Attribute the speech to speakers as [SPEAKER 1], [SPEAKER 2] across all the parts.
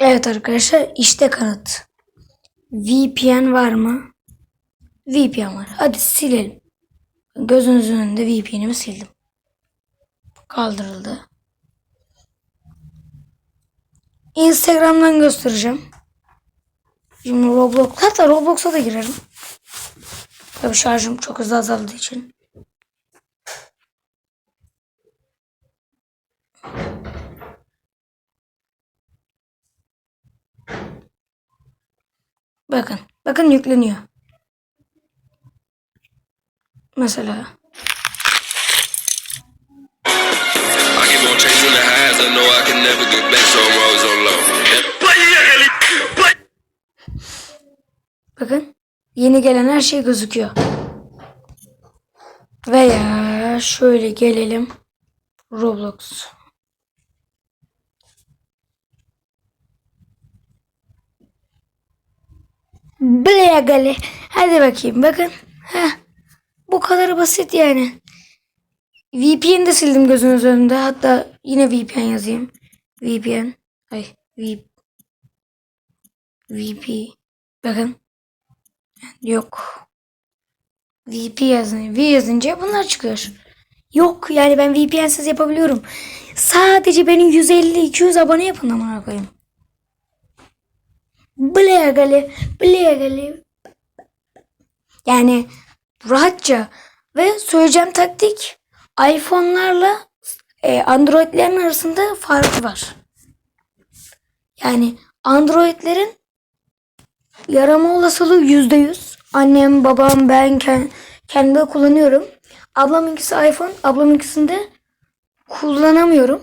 [SPEAKER 1] Evet arkadaşlar işte kanıt. VPN var mı? VPN var. Hadi silelim. Gözünüzün önünde VPN'imi sildim. Kaldırıldı. Instagram'dan göstereceğim. Şimdi Roblox. Hatta Roblox'a da girerim. Tabii şarjım çok hızlı azaldığı için.
[SPEAKER 2] I'm always on low.
[SPEAKER 1] Bakın. Yeni gelen her şey gözüküyor. Veya şöyle gelelim. Roblox. Blegali. Hadi bakayım bakın. Heh. Bu kadar basit yani. VPN de sildim gözünüz önünde. Hatta yine VPN yazayım. VPN. Ay. V VP. Bakın. Yok. VP yazın. V yazınca bunlar çıkıyor. Yok yani ben VPN'siz yapabiliyorum. Sadece benim 150-200 abone yapın amına koyayım. Blegali. Blegali. Yani rahatça ve söyleyeceğim taktik iPhone'larla e, Android'lerin arasında farkı var. Yani Android'lerin yarama olasılığı yüzde yüz. Annem, babam, ben kend, kendi kullanıyorum. Ablamınkisi iPhone, ablamınkisinde kullanamıyorum.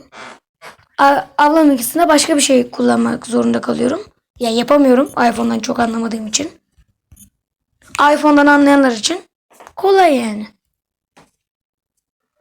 [SPEAKER 1] A, ablamınkisinde başka bir şey kullanmak zorunda kalıyorum. Ya yapamıyorum iPhone'dan çok anlamadığım için. iPhone'dan anlayanlar için kolay yani.